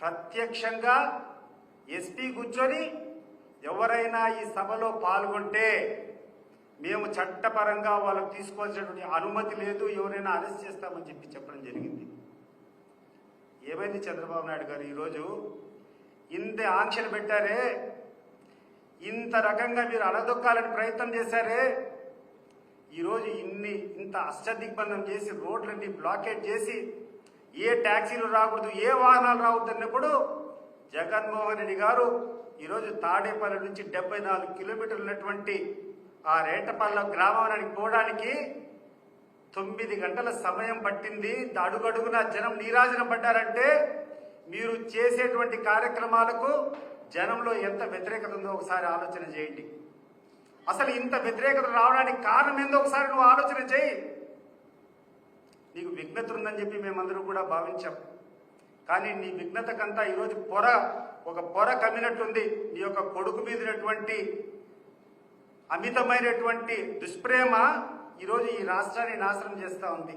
ప్రత్యక్షంగా ఎస్పీ కూర్చొని ఎవరైనా ఈ సభలో పాల్గొంటే మేము చట్టపరంగా వాళ్ళకు తీసుకోవాల్సినటువంటి అనుమతి లేదు ఎవరైనా అరెస్ట్ చేస్తామని చెప్పి చెప్పడం జరిగింది. ఏమైంది చంద్రబాబు నాయుడు గారు ఈరోజు? ఇంత ఆంక్షలు పెట్టారే? ఇంత రకంగా మీరు అడదొక్కాలని ప్రయత్నం చేశారే? ఈరోజు ఇన్ని ఇంత అష్టదిగ్బంధం చేసి రోడ్లన్నీ బ్లాకేట్ చేసి ఏ ట్యాక్సీలు రాకూడదు ఏ వాహనాలు రావద్దు అన్నప్పుడు జగన్మోహన్ రెడ్డి గారు ఈరోజు తాడేపల్లి నుంచి డెబ్బై నాలుగు కిలోమీటర్లు ఉన్నటువంటి ఆ రేటపల్ల గ్రామానికి పోవడానికి తొమ్మిది గంటల సమయం పట్టింది. అడుగడుగున జనం నీరాజన పడ్డారంటే మీరు చేసేటువంటి కార్యక్రమాలకు జనంలో ఎంత వ్యతిరేకత ఉందో ఒకసారి ఆలోచన చేయండి. అసలు ఇంత వ్యతిరేకత రావడానికి కారణం ఏందో ఒకసారి నువ్వు ఆలోచన చేయి. నీకు విఘ్నత ఉందని చెప్పి మేమందరూ కూడా భావించాం. కానీ నీ విఘ్నతకంతా ఈరోజు పొర ఒక పొర కమ్మినట్టుంది. నీ యొక్క కొడుకు మీదటువంటి అమితమైనటువంటి దుష్ప్రేమ ఈరోజు ఈ రాష్ట్రాన్ని నాశనం చేస్తూ ఉంది.